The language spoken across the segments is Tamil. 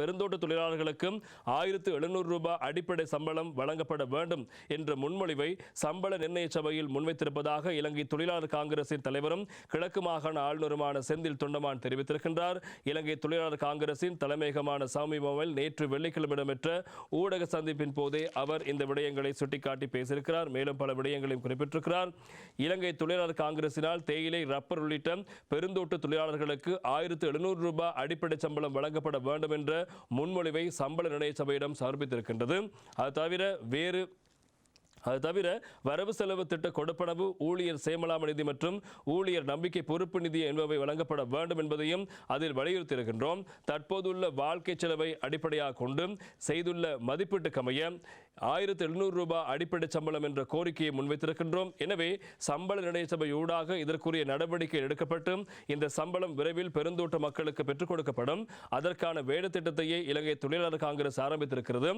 பெருந்தோட்ட தொழிலாளர்களுக்கும் ஆயிரத்து எழுநூறு ரூபாய் அடிப்படை சம்பளம் வழங்கப்பட வேண்டும் என்ற முன்மொழிவை சம்பள நிர்ணய சபையில் முன்வைத்திருப்பதாக இலங்கை தொழிலாளர் காங்கிரசின் தலைவரும் கிழக்கு மாகாண ஆளுநருமான செந்தில் தொண்டமான் தெரிவித்திருக்கின்றார். இலங்கை தொழிலாளர் காங்கிரசின் தலைமையகமான சமீபமில் நேற்று வெள்ளிக்கிழமை இடம்பெற்ற ஊடக சந்திப்பின் போதே அவர் இந்த விடயங்களை சுட்டிக்காட்டி பேசியிருக்கிறார். மேலும் பல விடயங்களையும் குறிப்பிட்டிருக்கிறார். இலங்கை தொழிலாளர் காங்கிரசினால் தேயிலை ரப்பர் உள்ளிட்ட பெருந்தோட்ட தொழிலாளர்களுக்கு ஆயிரத்து எழுநூறு ரூபாய் அடிப்படை சம்பளம் வழங்கப்பட வேண்டும் என்ற முன்மொழிவை சம்பள நிர்ணய சபையிடம் சமர்ப்பித்திருக்கின்றது. அது தவிர வேறு அது தவிர வரவு செலவு திட்ட கொடுப்பனவு ஊழியர் சேமலாம நிதி மற்றும் ஊழியர் நம்பிக்கை பொறுப்பு நிதி என்பவை வழங்கப்பட வேண்டும் என்பதையும் அதில் வலியுறுத்தியிருக்கின்றோம். தற்போதுள்ள வாழ்க்கை செலவை அடிப்படையாக கொண்டு செய்துள்ள மதிப்பீட்டுக்கமைய ஆயிரத்து எழுநூறு ரூபாய் அடிப்படை சம்பளம் என்ற கோரிக்கையை முன்வைத்திருக்கின்றோம். எனவே சம்பள நிர்ணய சபை ஊடாக இதற்குரிய நடவடிக்கை எடுக்கப்பட்டு இந்த சம்பளம் விரைவில் பெருந்தோட்ட மக்களுக்கு பெற்றுக் கொடுக்கப்படும். அதற்கான வேலை திட்டத்தையே இலங்கை தொழிலாளர் காங்கிரஸ் ஆரம்பித்திருக்கிறது.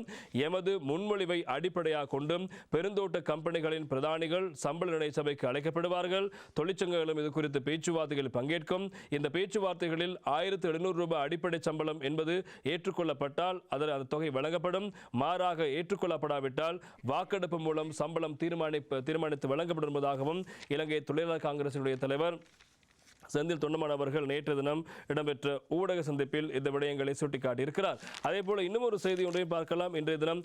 எமது முன்மொழிவை அடிப்படையாக கொண்டும் பெருந்தோட்ட கம்பெனிகளின் பிரதானிகள் சம்பள நிர்ணய சபைக்கு அழைக்கப்படுவார்கள். தொழிற்சங்கங்களும் இது குறித்து பேச்சுவார்த்தைகளில் பங்கேற்கும். இந்த பேச்சுவார்த்தைகளில் ஆயிரத்து எழுநூறு ரூபாய் அடிப்படை சம்பளம் என்பது ஏற்றுக்கொள்ளப்பட்டால் அதில் அந்த தொகை வழங்கப்படும். மாறாக ஏற்றுக்கொள்ளப்படாவிட்டால் வாக்கெடுப்பு மூலம் சம்பளம் தீர்மானிப்பு தீர்மானித்து வழங்கப்படும் என்பதாகவும் இலங்கை தொழிலாளர் காங்கிரசினுடைய தலைவர் செந்தில் தொண்டமான் அவர்கள் நேற்று தினம் இடம்பெற்ற ஊடக சந்திப்பில் இந்த விடயங்களை சுட்டிக்காட்டியிருக்கிறார். அதே போல இன்னும் ஒரு செய்தி ஒன்றையும் பார்க்கலாம். இன்றைய தினம்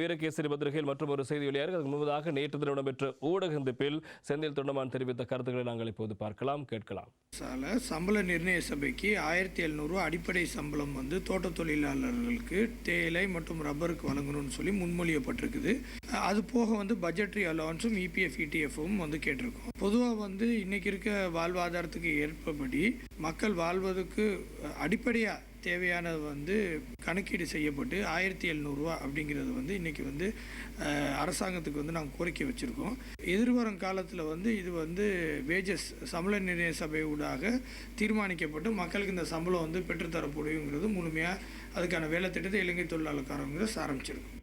வீரகேசரி பத்திரிகையில் மற்றும் ஒரு செய்தி வெளியாக அதுக்கு முன்பதாக நேற்று தினம் இடம்பெற்ற ஊடக சந்திப்பில் செந்தில் தொண்டமான் தெரிவித்த கருத்துக்களை நாங்கள் இப்போது பார்க்கலாம் கேட்கலாம். சால சம்பள நிர்ணய சபைக்கு ஆயிரத்தி எழுநூறு அடிப்படை சம்பளம் வந்து தோட்ட தொழிலாளர்களுக்கு தேயிலை மற்றும் ரப்பருக்கு வழங்கணும்னு சொல்லி முன்மொழியப்பட்டிருக்குது. அது போக வந்து பட்ஜெட்ரி அலவன்ஸும் இபிஎஃப் இடிஎஃப்பும் வந்து கேட்டிருக்கோம். பொதுவாக வந்து இன்னைக்கு இருக்க வாழ்வாதாரத்துக்கு ஏற்பபடி மக்கள் வாழ்வதற்கு அடிப்படையாக தேவையானது வந்து கணக்கீடு செய்யப்பட்டு ஆயிரத்தி எழுநூறுவா அப்படிங்கிறது வந்து இன்றைக்கி வந்து அரசாங்கத்துக்கு வந்து நாங்கள் கோரிக்கை வச்சுருக்கோம். எதிர்வரும் காலத்தில் வந்து இது வந்து வேஜஸ் சம்பள நிர்ணய சபை ஊடாக தீர்மானிக்கப்பட்டு மக்களுக்கு இந்த சம்பளம் வந்து பெற்றுத்தரப்படுங்கிறது முழுமையாக அதுக்கான வேலை திட்டத்தை இலங்கை தொழிலாளர் ஆரம்பிச்சிருக்கோம்